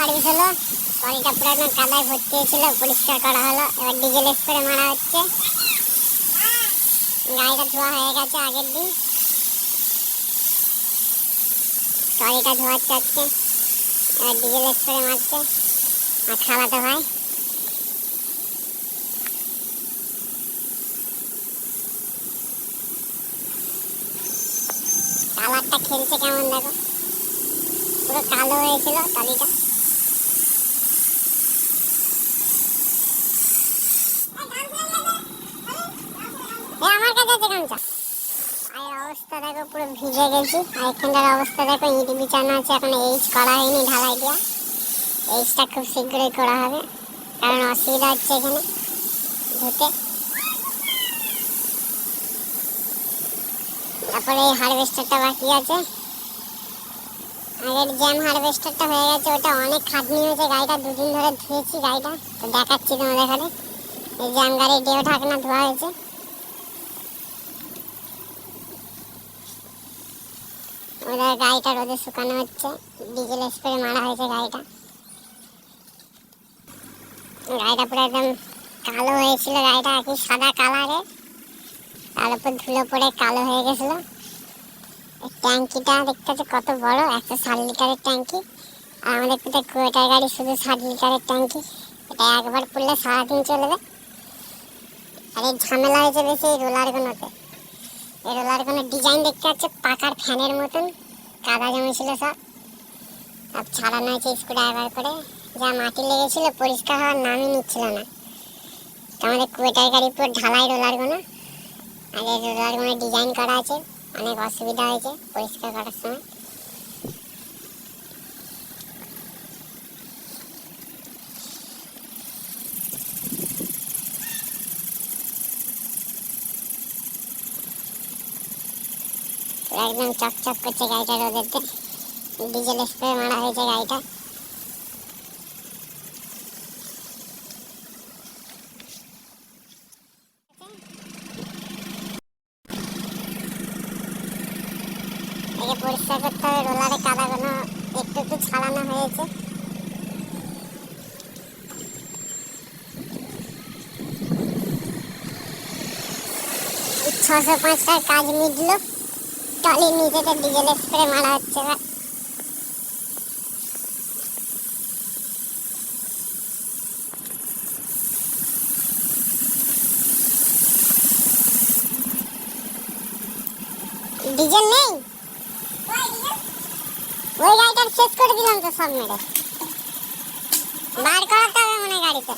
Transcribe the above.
Service হলো ট্রলিটা পুরো একদম কাদায় ভর্তি হয়েছিল, পরিষ্কার করা হলো। এবার ডিজেল স্প্রে মারা হচ্ছে। গাড়িটা ধোয়া হয়ে গেছে আগের দিন। ট্রলিটা ধোয়াচ্ছে আজকে এবার ডিজেল স্প্রে মারছে। আর খাওয়াতে হয় কালারটা খেলছে কেমন দেখো? পুরো কালো হয়েছিল টলিটা আর অবস্থা দেখো, পুরো আর এখানটার অবস্থা দেখো আছে, এখন এইচ করা হয়নি ঢালাই দিয়া। এইচটা খুব শীঘ্রই করা হবে, কারণ অসুবিধা হচ্ছে এখানে ধুতে। তারপরে এই হারভেস্টারটা বাকি আছে। আগের জ্যাম হারভেস্টারটা হয়ে গেছে, ওটা অনেক খাটনি হয়েছে, গাড়িটা দুদিন ধরে ধুয়েছি গাড়িটা। তো দেখাচ্ছি তোমাদের এখানে। এই জ্যাম গাড়ির ডেও ঢাকনা ধোয়া হয়েছে। ওদের গাড়িটা রোদে শুকানো হচ্ছে। ডিজেল স্প্রে মারা হয়েছে গাড়িটা। গাড়িটা পুরো একদম কালো হয়েছিল, গাড়িটা একই সাদা কালারে তার উপর ধুলো পড়ে কালো হয়ে গেছিল। ট্যাঙ্কিটা দেখতে পাচ্ছ কত বড়, একশো ষাট লিটারের ট্যাঙ্কি। আর আমাদের কোথায় কুয়েটার গাড়ি শুধু ষাট লিটারের ট্যাঙ্কি। এটা একবার পড়লে সারাদিন চলবে। আর এই ঝামেলা হয়েছে বেশি এই এই রোলারগুলোর ডিজাইন দেখতে পাচ্ছে? পাকার ফ্যানের মতন। কাদা জমেছিল সব। সব ছাড়ানো হয়েছে স্ক্রু ড্রাইভার করে। যা মাটি লেগেছিল, পরিষ্কার হওয়ার নামই নিচ্ছিল না। তো আমাদের কুয়েটার গাড়ির পুরো ঢালাই রোলারগুলো আর এই রোলারগুলো ডিজাইন করা আছে। অনেক অসুবিধা হয়েছে পরিষ্কার করার সময়। পুরো একদম চকচক করছে গাড়িটা রোদেরতে ডিজেল স্প্রে মারা হয়েছে গাড়িটা। পরিষ্কার করতে হবে, রোলারে একটু একটু ছাড়ানো হয়েছে। ছশো পাঁচটার কাজ মিটলো। টলির নিচেতে ডিজেল স্প্রে মারা হচ্ছে ডিজেল নেই? ওই গাড়িটা শেষ করে দিলাম তো সব মেরে। বার করাতে হবে মনে গাড়িতে।